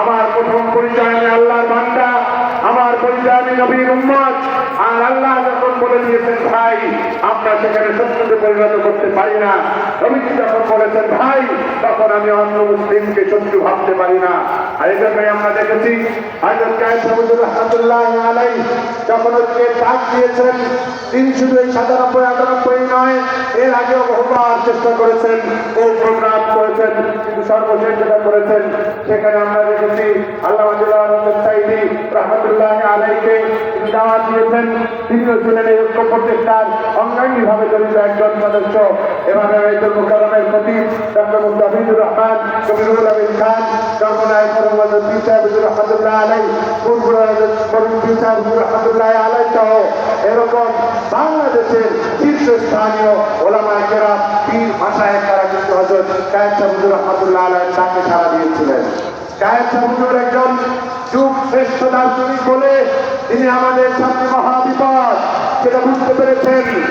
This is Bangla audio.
আমার প্রথম পরিচয় আমি আল্লাহর বান্দা, আমার পরিচয় আমি নবীর উম্মত। আর আল্লাহ যখন বলে দিয়েছেন, ভাই, আমরা সেখানে শত্রুতে পরিণত করতে পারি না। নবীজি যখন বলেছেন, ভাই, তখন আমি অন্য মুসলিমকে শত্রু ভাবতে পারি না। আর এই জন্যই আমরা দেখেছি, হযরত কায়েদ সাহুদুর রহমতুল্লাহ আলাই যখন হচ্ছে ডাক দিয়েছেন তিনি শুধু এই সাতানব্বই, আটানব্বই নয়, এর আগেও বহুবার চেষ্টা করেছেন ও করেছেন, সেখানে আমরা দেখেছি আল্লাহ আলাইকে তিনি দাওয়াত দিয়েছেন। তিনিও ছিলেন এই ঐক্য প্রচেষ্টার অঙ্গাঙ্গী ভাবে জড়িত একজন সদস্য এভাবে রয়েছেন মুকারমের প্রতি ডক্টর মুস্তাফিজুর রহমান, কবিরুল আমিন খান মোহাম্মদ পিসাহুর রহমতুল্লাহ আলাই আলাই এরকম বাংলাদেশের শীর্ষস্থানীয় ওলামায় কেরা পীর ভাষায় হজরত কায়েদ সাহুদুর রহমতুল্লাহ আলহ তাকে সারা দিয়েছিলেন। কায়েদ সাহুদুর একজন যুগ শ্রেষ্ঠ দার্শনিক বলে তিনি আমাদের সামনে মহাবিপদ। সেটা বুঝতে পেরেছেন।